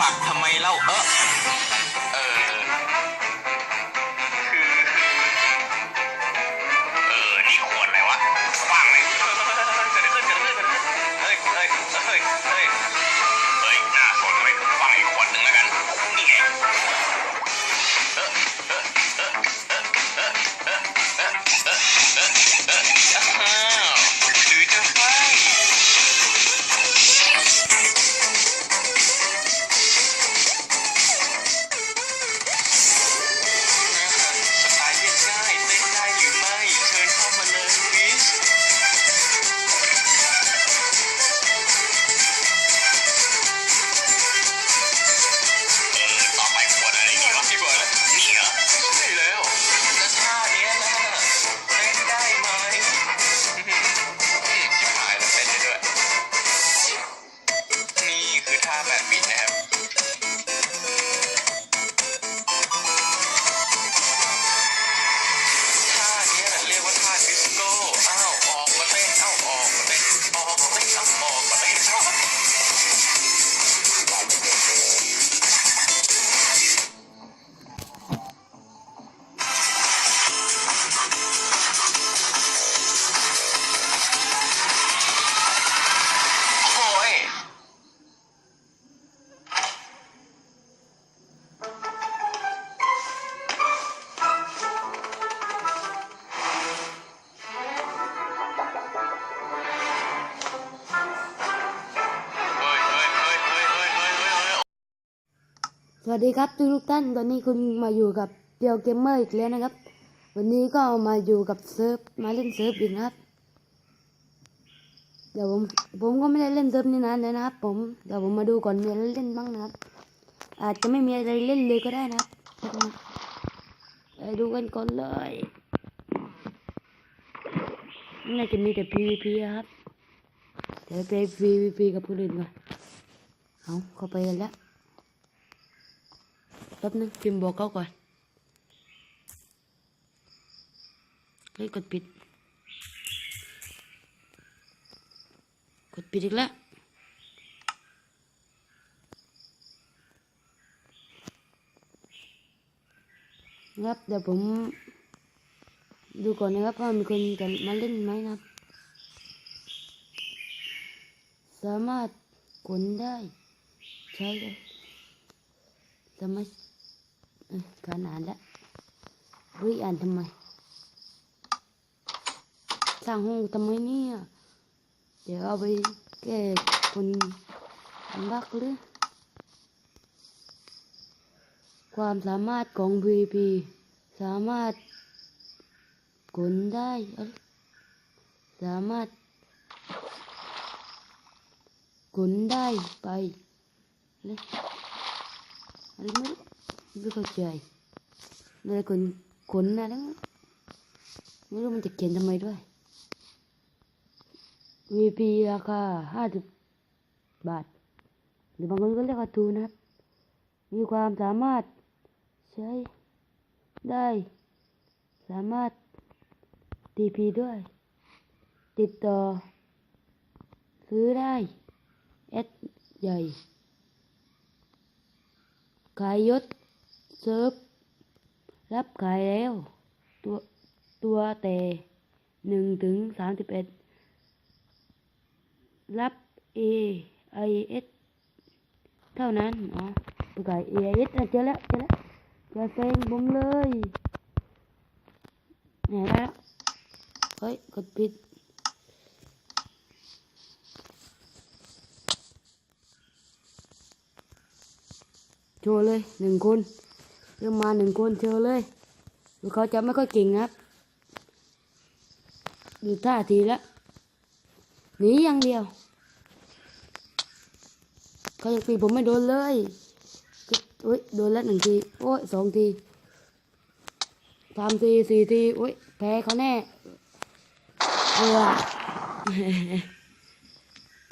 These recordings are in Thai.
ผลักทำไมเล่าเออ วัสดีครับทุกทุกท่านตอนนี้คุณมาอยู่กับเปียวเกมเมอร์อีกแล้วนะครับ วันนี้ก็มาอยู่กับเซิร์ฟมาเล่นเซิร์ฟอีกนะครับ เดี๋ยวผมผมก็ไม่ได้เล่นเซิร์ฟนี่นานเลยนะครับ ผมเดี๋ยวผมมาดูก่อนมีอะไรเล่นบ้างนะครับ อาจจะไม่มีอะไรเล่นเลยก็ได้นะครับไปดูกันก่อนเลยน่าจะมีแต่ PVP อะครับเดี๋ยวไป PVP กับผู้เล่นก่อนเอาเข้าไปกันแล้ว แป๊บนึงพิมพ์บอกเขาก่อนเฮ้ยกดปิด กดปิดอีกแล้วครับเดี๋ยวผมดูก่อนนะครับว่ามีคนจะมาเล่นไหมนะสามารถกดได้ ใช้เลยทำไมเอ้ย การอ่านแล้วเฮ้ยอ่านทำไม สร้างห้องทำไมเนี่ย เดี๋ยวเอาไปแก้คนบักหรือความสามารถของ VP สามารถกดได้ สามารถกดได้ไปเลยอะไรไม่รู้ ไม่เข้าใจอะไรขนขนอะไรนะไม่รู้มันจะเขียนทำไมด้วย VP ราคาห้าสิบบาท หรือบางคนก็เรียกว่าทูนะครับ มีความสามารถใช้ได้ สามารถ TP ด้วย ติดต่อ ซื้อได้เอสใหญ่ขายยศ เซิร์ฟ รับขายแล้ว ตัวตัวแต่หนึ่งถึงสามสิบเอ็ดรับ A I S เท่านั้น อ๋อประกาศ A I S เจอแล้วเจอแล้วอย่าเซ็งผมเลยไหนแล้ว เฮ้ย กดผิด โชว์เลยหนึ่งคน เริ่มมาหนึ่งคนโชว์เลยดูเขาจะไม่ค่อยเก่งนะครับดูท่าทีแล้วหนีอย่างเดียวเขาจะตีผมไม่โดนเลยโอ้ยโดนแล้วหนึ่งทีโอ้ยสองทีสามทีสี่ทีโอ้ยแพ้เขาแน่เออ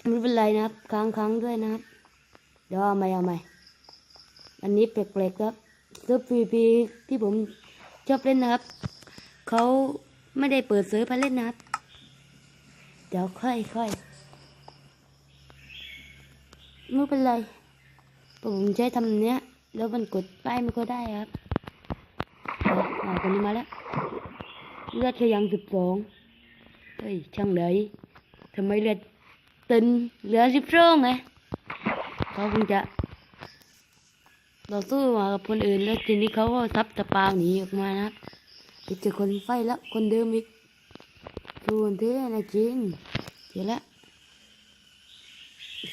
ไม่เป็นไรนะครับค้างค้างๆด้วยนะครับเดี๋ยวเอาใหม่เอาใหม่อันนี้แปลกๆครับ เซิร์ฟพีพีที่ผมชอบเล่นนะครับ เขาไม่ได้เปิดเซิร์ฟให้เล่นนะครับ เดี๋ยวค่อยค่อยไม่เป็นไร ผมใช้ทำเนี้ย แล้วมันกดไปไม่ค่อยได้ครับเอาเอาคนนี้มาแล้ว เลือดแค่ยังสิบสองเฮ้ย ช่างเลยทำไมเลือดตึนเหลือสิบสองไงเขาคงจะ ต่อสู้มากับคนอื่นแล้วทีนี้เขาก็ทับตะปางหนีออกมานะครับไปเจอคนไฟแล้วคนเดิมอีกส่วนเท่นะจริงเดี๋ยวละ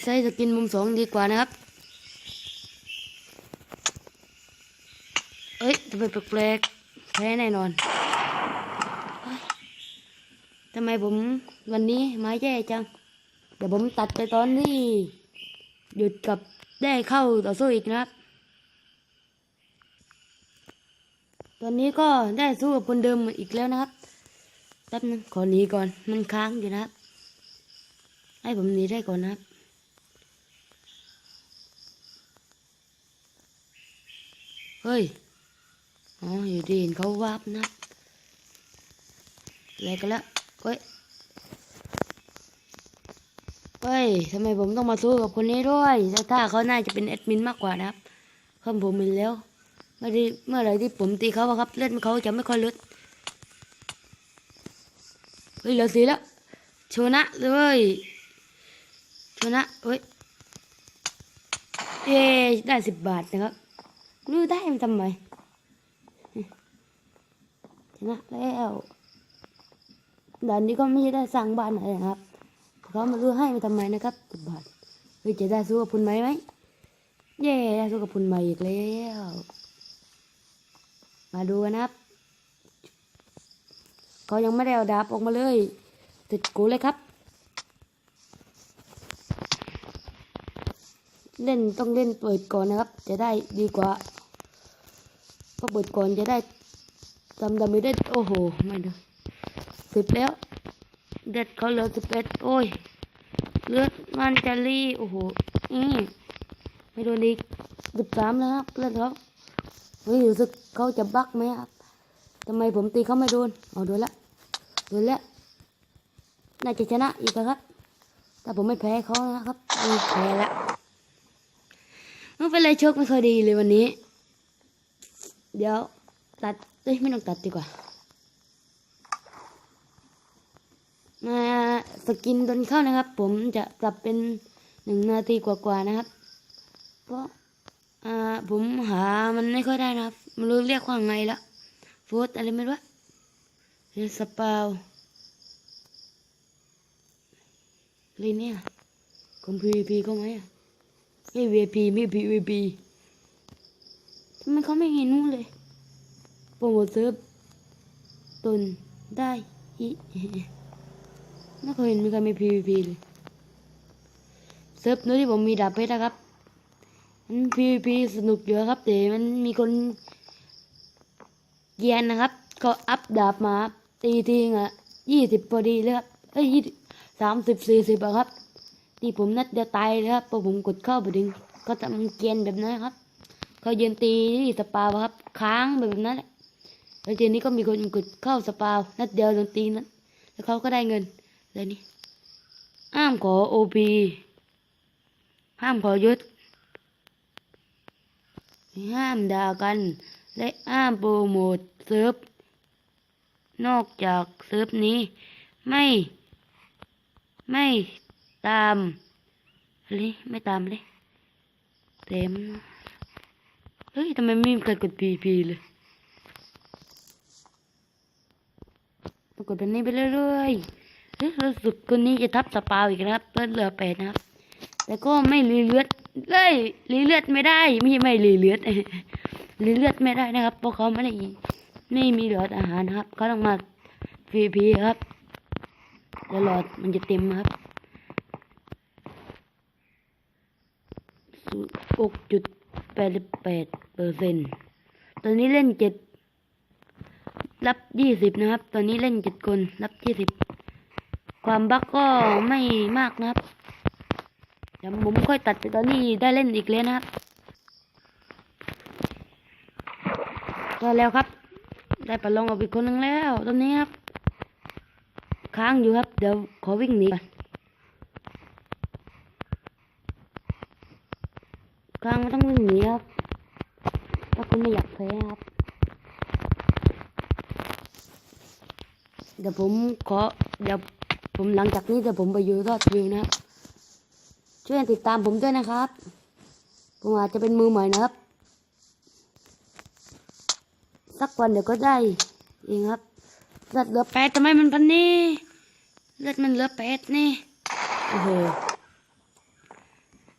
ใส่สกินมุมสองดีกว่านะครับ เอ้ยทำไมแปลกๆแพ้แน่นอนทำไมผมวันนี้ไม้แย่จัง เดี๋ยวผมตัดไปตอนที่หยุดกับได้เข้าต่อสู้อีกนะครับ ตอนนี้ก็ได้สู้กับคนเดิมอีกแล้วนะครับแป๊บนึงขอหนีก่อนมันค้างอยู่นะครับ ให้ผมหนีได้ก่อนนะครับเฮ้ยอ๋ออยู่ดีเห็นเขาวาบนะอะไรกันละเฮ้ยเฮ้ยทำไมผมต้องมาสู้กับคนนี้ด้วยถ้าเขาน่าจะเป็นแอดมินมากกว่านะครับเพิ่มผมมีแล้ว มื่อที่เมื่อไรที่ผมตีเขาครับ เล่นเขาจะไม่ค่อยลดเฮ้ยเหลือสีแล้วชนะเลยชนะเฮ้ยเย้ได้สิบบาทนะครับรู้ได้มันทำไมชนะแล้วด่านนี้ก็ไม่ได้สร้างบ้านอะไรนะครับเขามาซื้อให้มาทำไมนะครับสิบบาทเฮ้ยจะได้สู้กับคุณไหมไหมเย้ได้สู้กับคุณใหม่อีกแล้ว มาดูกันนะครับเขายังไม่ได้เอาดาบออกมาเลย ติดกูเลยครับ เล่นต้องเล่นเปิดก่อนนะครับ จะได้ดีกว่าเพราะเปิดก่อนจะได้จำดำไม่ได้โอ้โหไม่ดูสิบแล้ว เด็ดเขาเหลือสิบเอ็ดโอ้ยเลือดมันจะรีโอ้โหอืมไม่โดนอีกสิบสามแล้วครับเลือดเขา เฮ้ยรู้สึกเขาจะบักไหมครับทำไมผมตีเขาไม่โดนอ๋อโดนละโดนละน่าจะชนะอีกครับแต่ผมไม่แพ้เขานะครับไม่แพ้ละไม่เป็นไรโชคไม่ค่อยดีเลยวันนี้ เดี๋ยวตัดเอ้ยไม่ต้องตัดดีกว่ามาสกินตอนเข้านะครับ ผมจะปรับเป็นหนึ่งนาทีกว่าๆนะครับ เพราะ อ่าผมหามันไม่ค่อยได้นะครับไม่รู้เรียกว่าไงละโฟดอะไรไม่รู้เรียสปาวอะไรเนี่ยคอม PVP ก็ไหมอะไม่ VP ไม่ PVP ทำไมเขาไม่เห็นนู้นเลยโปรโมทเซิร์ฟตนได้อีไม่เคยเห็นมีใครมี PVP เลยเซิร์ฟนู้นที่ผมมีดาบเพชรนะครับ มัน PVP สนุกอยู่ครับแต่มันมีคนเกียนนะครับ ก็อัพดาบมาตีทีงอะยี่สิบพอดีเลยครับเอ้ยยี่สามสิบสี่สิบอะครับที่ผมนัดเดียวตายเลยครับพอผมกดเข้าไปดึง ก็ทำเกียนแบบนั้นครับเขาเยืนตีที่สปาวอะครับ ค้างแบบนั้นและแล้วทีนี้ก็มีคนกดเข้าสปาวนัดเดียวโดนตีนั้นแล้วเขาก็ได้เงินเลยนี่ห้ามขอโอพีห้ามขอยศ ห้ามด่ากัน และห้ามโปรโมทเซิร์ฟ นอกจากเซิร์ฟนี้ ไม่ ไม่ตามเลยไม่ตามเลยเต็มเฮ้ยทำไมไม่มีใครกดพีพีเลยกดแบบนี้ไปเรื่อยๆเฮ้ยรู้สึกคนนี้จะทับสปาวอีกนะครับเลือดเหลือแปดนะครับแต่ก็ไม่รีเลือด เลยรีเลือดไม่ได้ ไม่ไม่รีเลือดรีเลือดไม่ได้นะครับเพราะเขาไม่ได้ไม่มีหลอดอาหารครับเขาต้องมาฟรีพีครับแล้วหลอดมันจะเต็มครับหกจุดแปดแปดเปอร์เซ็นต์ตอนนี้เล่นเจ็ดรับยี่สิบนะครับ ตอนนี้เล่นเจ็ดคน รับยี่สิบ ความบักก็ไม่มากนะครับ ดี๋ยวผมค่อยตัดแต่ตอนนี้ได้เล่นอีกแล้วนะครับก็แล้วครับ ได้ประลองกับอีกคนนึงแล้วตอนนี้ครับ ค้างอยู่ครับ เดี๋ยวขอวิ่งหนีก่อนครั้งมันต้องวิ่งหนีครับถ้าคุณไม่อยากแพ้ครับ เดี๋ยวผมขอเดี๋ยวผมหลังจากนี้เดี๋ยวผมไปอยู่รอดวิวนะครับ ช่วยติดตามผมด้วยนะครับ ผมอาจจะเป็นมือใหม่นะครับ สักวันเดี๋ยวก็ได้เองครับเลือดเหลือแปดทำไมมันพันนี่เลือดมันเหลือแปดนี่โอ้โห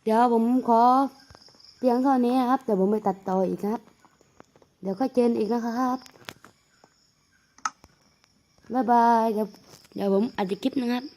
เดี๋ยวผมขอเพียงเท่านี้ครับเดี๋ยวผมไปตัดต่ออีกครับ เดี๋ยวค่อยเจนอีกนะครับบ๊ายบายเดี๋ยวเดี๋ยวผมอัดคลิปนะครับ